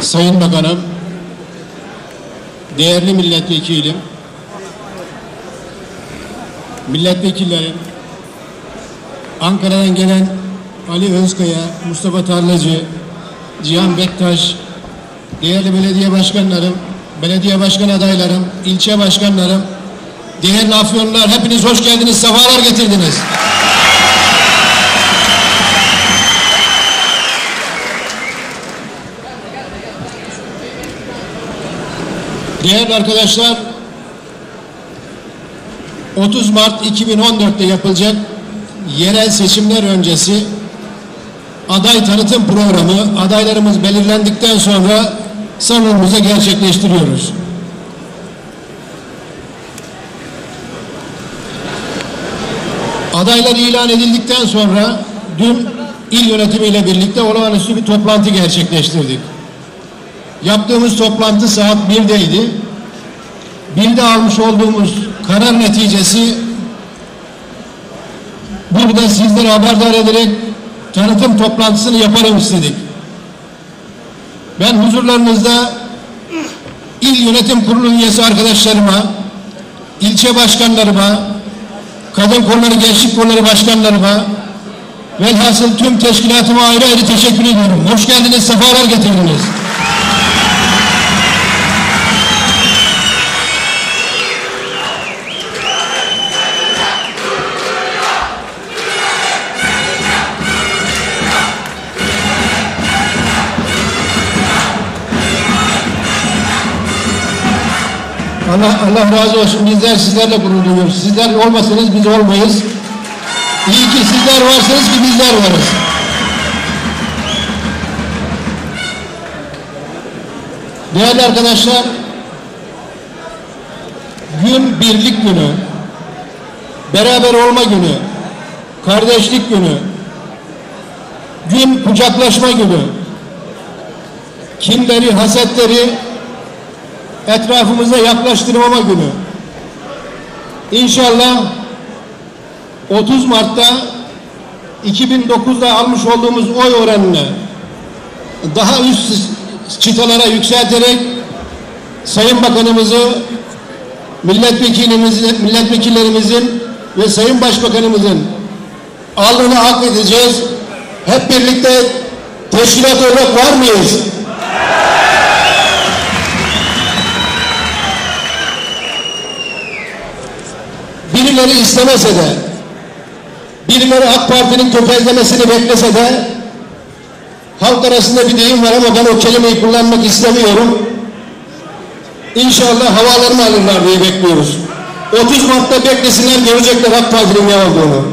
Sayın Bakanım, değerli milletvekilim, milletvekillerim, Ankara'dan gelen Ali Özkaya, Mustafa Tarlacı, Cihan Bektaş, değerli belediye başkanlarım, belediye başkan adaylarım, ilçe başkanlarım, değerli afyonlar hepiniz hoş geldiniz, sefalar getirdiniz. Değerli arkadaşlar, 30 Mart 2014'te yapılacak yerel seçimler öncesi aday tanıtım programı adaylarımız belirlendikten sonra salonumuza gerçekleştiriyoruz. Adaylar ilan edildikten sonra dün il yönetimiyle birlikte olağanüstü bir toplantı gerçekleştirdik. Yaptığımız toplantı saat 1'deydi. Birde almış olduğumuz karar neticesi burada sizlere haberdar ederek tanıtım toplantısını yaparım istedik. Ben huzurlarınızda il yönetim kurulu üyesi arkadaşlarıma, ilçe başkanlarıma, kadın kolları, gençlik kolları başkanlarıma, velhasıl tüm teşkilatıma ayrı ayrı teşekkür ediyorum. Hoş geldiniz, sefalar getirdiniz. Allah, Allah razı olsun. Bizler sizlerle gurur duyuyoruz. Sizler olmasanız biz olmayız. İyi ki sizler varsınız ki bizler varız. Değerli arkadaşlar, gün birlik günü, beraber olma günü, kardeşlik günü, gün kucaklaşma günü, kimleri, hasetleri etrafımıza yaklaştırmama günü. İnşallah 30 Mart'ta 2009'da almış olduğumuz oy oranını daha üst çıtalara yükselterek Sayın Bakanımızı, milletvekilimizin, milletvekillerimizin ve Sayın Başbakanımızın alnını hak edeceğiz. Hep birlikte teşkilat olarak var mıyız? Birileri istemese de, birileri AK Parti'nin tökezlemesini beklese de, halk arasında bir deyim var ama ben o kelimeyi kullanmak istemiyorum. İnşallah havalarını alırlar diye bekliyoruz. 30 Mart'ta beklesinler görecekler AK Parti'nin ne olduğunu.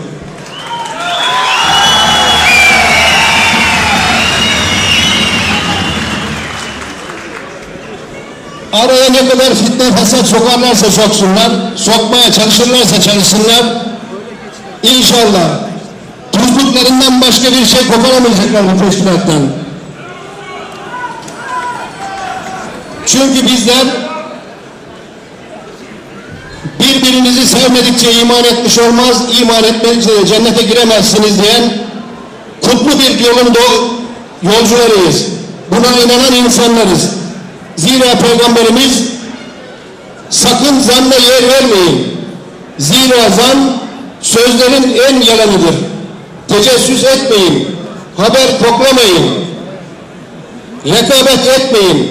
Araya ne kadar fitne fesat sokarlarsa soksunlar, sokmaya çalışırlarsa çalışsınlar. İnşallah tuzluklarından başka bir şey koparamayacaklar bu teşkilattan. Çünkü bizler birbirinizi sevmedikçe iman etmiş olmaz, iman etmedikçe de cennete giremezsiniz diyen kutlu bir yolun yolcularıyız. Buna inanan insanlarız. Zira Peygamberimiz sakın zanna yer vermeyin. Zira zan sözlerin en yalanıdır. Tecessüs etmeyin. Haber koklamayın. Rekabet etmeyin.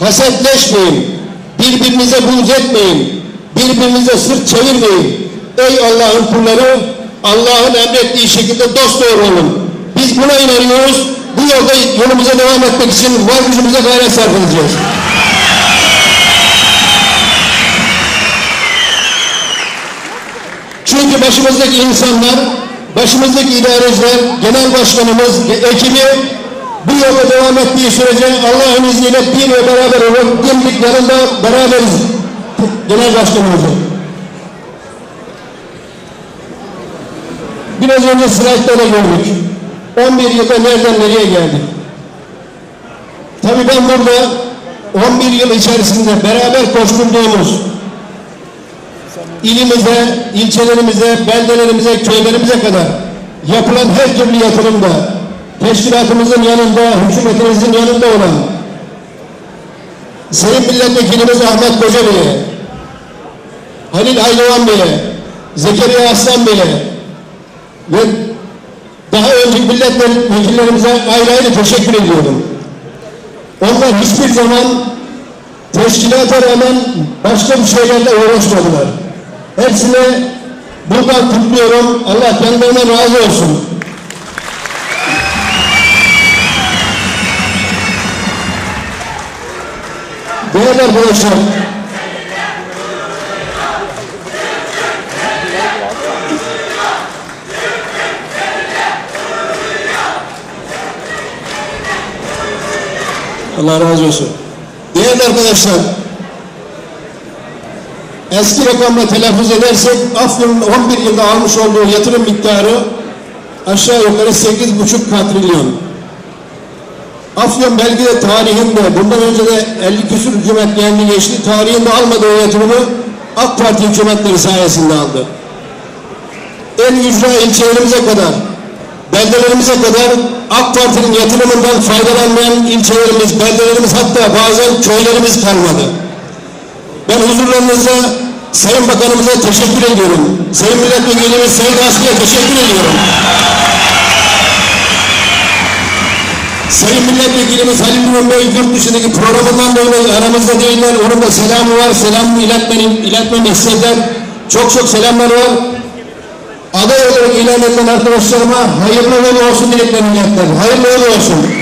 Hasetleşmeyin. Birbirinize buğz etmeyin. Birbirinize sırt çevirmeyin. Ey Allah'ın kulları Allah'ın emrettiği şekilde dost doğru olun. Biz buna inanıyoruz. Bu yolda yolumuza devam etmek için var gücümüze gayret sarf edeceğiz. Çünkü başımızdaki insanlar, başımızdaki idareciler, genel başkanımız, ekibi bu yolda devam ettiği sürece Allah'ın izniyle bir ve beraber olur, dimdik yanında beraberiz. Genel başkanımızı. Biraz önce slaytlarda gördük. 11 yılda nereden nereye geldik? Tabii ben burada 11 yıl içerisinde beraber koşturduğumuz ilimize, ilçelerimize, beldelerimize, köylerimize kadar yapılan her türlü yatırımda teşkilatımızın yanında, hükümetimizin yanında olan Sayın Milletvekilimiz Ahmet Koca Bey'e, Halil Aydoğan Bey'e, Zekeriya Aslan Bey'e ve daha önceki milletvekillerimize ayrı ayrı teşekkür ediyorum. Onlar hiçbir zaman teşkilata rağmen başka bir şeylerle uğraşmadılar. Hepsine buradan kutluyorum. Allah kendilerinden razı olsun. Değerli arkadaşlar, Allah razı olsun. Değerli arkadaşlar, eski rakamla telaffuz edersek Afyon'un 11 yılda almış olduğu yatırım miktarı aşağı yukarı 8,5 katrilyon. Afyon belki de tarihinde, bundan önce de 50 küsur hükümet geldi geçti, tarihinde almadığı yatırımı AK Parti hükümetleri sayesinde aldı. En ücra ilçelerimize kadar, beldelerimize kadar AK Parti'nin yatırımından faydalanmayan ilçelerimiz, beldelerimiz hatta bazen köylerimiz kalmadı. Ben huzurlarınızda Sayın Bakanımıza teşekkür ediyorum. Sayın Milletvekilimiz Sayın Aslı'ya teşekkür ediyorum. Sayın Milletvekilimiz Halil Ümit Bey yurt dışındaki programından dolayı aramızda değiller. Onun da selamı var. Selamını iletmeni, iletmemi istediler. Çok çok selamlar var. Aday olarak ilan edilen arkadaşlarıma hayırlı olsun dileklerini ilettiler. Hayırlı olsun.